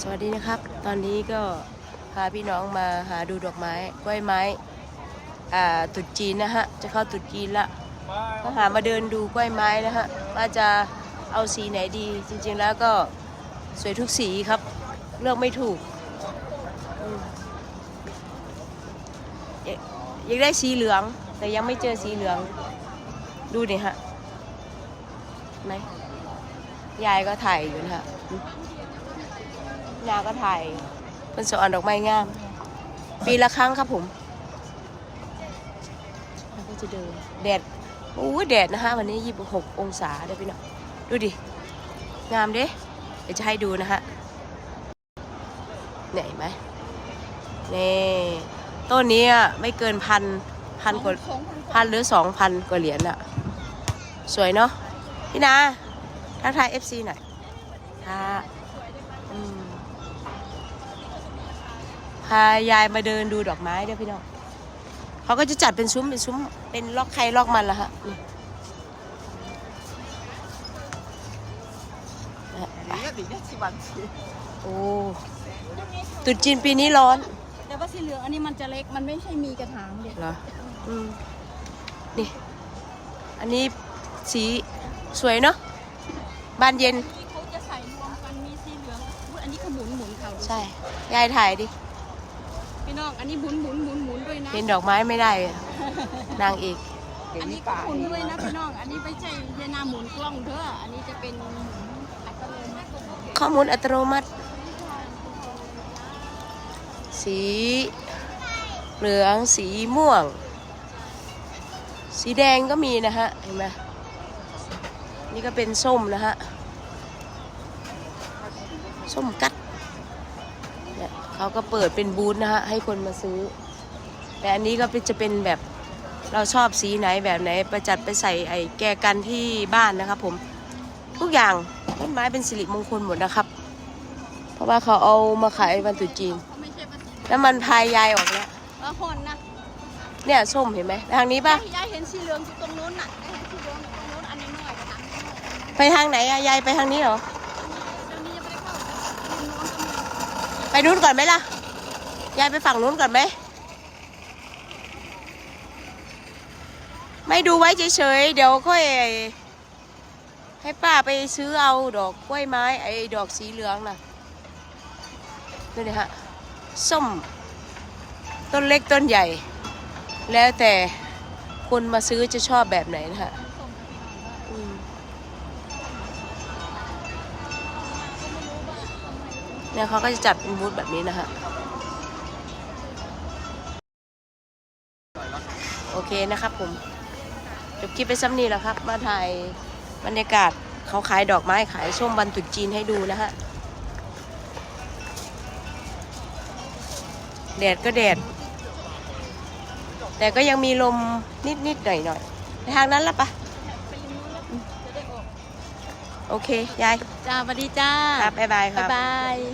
สวัสดีนะครับ ตอนนี้ก็พาพี่น้องมาหาดูดอกไม้กล้วยไม้อ่าตุดจีนนะฮะ จะเข้าตุดจีนละก็หามาเดินดูกล้วยไม้นะฮะว่าจะเอาสีไหนดี จริง ๆ แล้วก็สวยทุกสีครับ เลือกไม่ถูกอยากได้สีเหลือง แต่ยังไม่เจอสีเหลือง ดูดิฮะไหนยายก็ถ่ายอยู่นะฮะ ยาก็ถ่ายเป็นสวนดอกไม้งาม ปีละครั้งครับผมแล้วก็จะเดินแดดโอ้ยแดดนะฮะวันนี้26องศาเดี๋ยวพี่น้องดูดิ งามเด้เดี๋ยวจะให้ดูนะฮะเนี่ยเห็นไหมนี่ต้นนี้อะไม่เกินพันพันกว่าพันหรือสองพันกว่าเหรียญอะสวยเนาะพี่นาทักทาย FC หน่อยค่ะายายมาเดินดูดอกไม้ด้วยพี่น้องเขาก็จะจัดเป็นซุ้มเป็นซุ้มเป็นลอกใครลอกมันละฮะโอ้ตุดจีนปีนี้ร้อน แต่ว่าสีเหลืองอันนี้มันจะเล็กมันไม่ใช่มีกระถางเด็กเหรออืมนี่ อันนี้สีสวยเนาะบานเย็นเขาจะใส่รวมกันมีสีเหลืองอันนี้ขมุนหมุนเขาใช่ ยายถ่ายดิ พี่น้อง อันนี้หมุนหมุนหมุนหมุนด้วยนะ เห็นดอกไม้ไม่ได้อะนางเอกอันนี้ก็หมุนด้วยนะพี่น้อง อันนี้ไม่ใช่เยนาหมุนกล้องเด้อ อันนี้จะเป็นหมุนอัตโนมัติข้อมูลอัตโนมัติ สีเหลืองสีม่วง สีแดงก็มีนะฮะ เห็นไหมนี่ก็เป็นส้มนะฮะ ส้มกัด เนี่ยเขาก็เปิดเป็นบูธนะฮะให้คนมาซื้อ แต่อันนี้ก็เป็นจะเป็นแบบเราชอบสีไหนแบบไหนประจัดไปใส่ไอ้แกกันที่บ้านนะครับผมทุกอย่างต้นไม้เป็นสิริมงคลหมดนะครับ เพราะว่าเขาเอามาขายวันตรุษจีนเขาไม่ใช่ภาษีแล้วมันพายยายออกแล้วเออหอนนะเนี่ยส้มเห็นไหมทางนี้ปะยายเห็นสีเหลืองอยู่ตรงนู้นน่ะยายเห็นสีเหลืองอยู่ตรงนู้นอันนี้น้อยกระถางน้อยไปทางไหนอะยายไปทางนี้เหรอ เดี๋ยวนี้ยังไม่ได้เข้าตรงนู้นก็มี ไปนู้นก่อนไหมล่ะ ยายไปฝั่งนู้นก่อนไหม ไม่ดูไว้เฉยๆ เดี๋ยวค่อย ให้ป้าไปซื้อเอาดอกกล้วยไม้ ไอ้ดอกสีเหลืองน่ะดูดิฮะ ส้ม ต้นเล็กต้นใหญ่ แล้วแต่คนมาซื้อจะชอบแบบไหนนะฮะอืม เนี่ยเขาก็จะจัดเป็นบูธแบบนี้นะฮะโอเคนะครับผมจบคลิปไปซ้ำนี้แล้วครับ มาถ่ายบรรยากาศเขาขายดอกไม้ขายส้มวันตรุษจีนให้ดูนะฮะแดดก็แดด แต่ก็ยังมีลมนิดๆหน่อยๆไปทางนั้นละปะไปริมนู้นแล้วจะได้ออกโอเค ยาย จ้าสวัสดีจ้า ครับบ๊ายบายครับ บ๊ายบาย